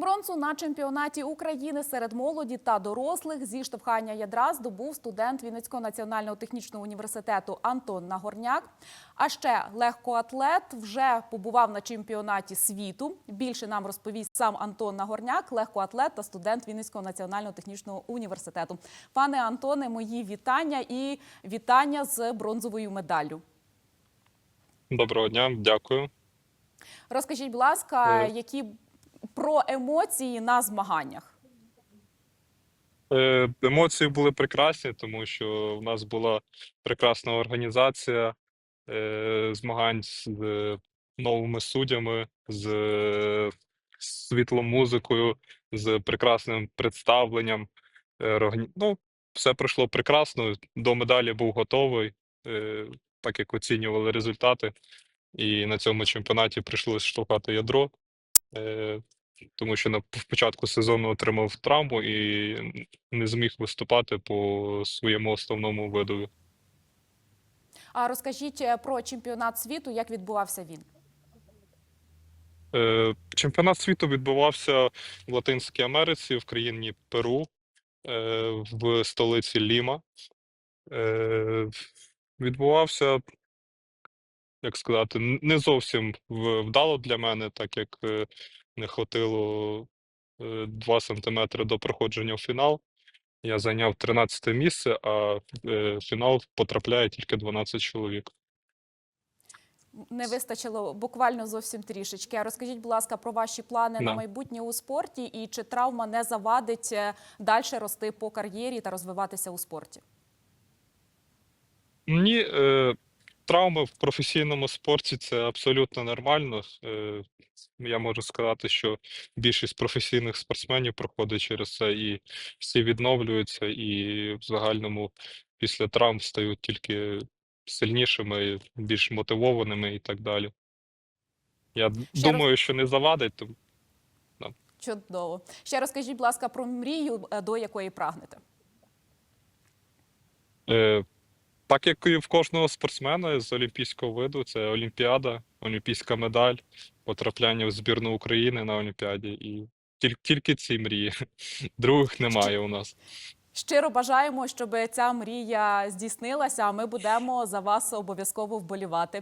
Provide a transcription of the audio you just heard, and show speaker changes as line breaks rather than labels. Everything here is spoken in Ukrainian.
Бронзу на чемпіонаті України серед молоді та дорослих зі штовхання ядра здобув студент Вінницького національного технічного університету Антон Нагорняк. А ще легкоатлет вже побував на чемпіонаті світу. Більше нам розповість сам Антон Нагорняк, легкоатлет та студент Вінницького національного технічного університету. Пане Антоне, мої вітання і вітання з бронзовою медаллю.
Доброго дня, дякую.
Розкажіть, будь ласка,
Е.
які про емоції на змаганнях?
Е, Емоції були прекрасні, тому що в нас була прекрасна організація е, змагань з е, новими суддями, з е, світлом музикою, з прекрасним представленням. Ну, все пройшло прекрасно. До медалі був готовий, так як оцінювали результати. І на цьому чемпіонаті прийшлося штовхати ядро. Тому що на початку сезону отримав травму і не зміг виступати по своєму основному видові.
А розкажіть е, про чемпіонат світу, як відбувався він?
Е, Чемпіонат світу відбувався в Латинській Америці, в країні Перу, е, в столиці Ліма. Відбувався, як сказати, не зовсім вдало для мене, так як не хватило 2 сантиметри до проходження в фінал. Я зайняв 13 місце, а е, в фінал потрапляє тільки 12 чоловік.
Не вистачило буквально зовсім трішечки. А розкажіть, будь ласка, про ваші плани на майбутнє у спорті і чи травма не завадить далі рости по кар'єрі та розвиватися у спорті?
Ні, е, травми в професійному спорті це абсолютно нормально. Е, я можу сказати, що більшість професійних спортсменів проходить через це, і всі відновлюються, і в загальному після травм стають тільки сильнішими, більш мотивованими і так далі. Я
Ще
думаю, що не завадить, тому
Чудово. Ще розкажіть, будь ласка, про мрію, е, до якої прагнете.
Е, так як і в кожного спортсмена з олімпійського виду, це Олімпіада, олімпійська медаль, потрапляння в збірну України на Олімпіаді. І тільки, тільки ці мрії. Других немає у нас.
Щиро бажаємо, щоб ця мрія здійснилася. А ми будемо за вас обов'язково вболівати.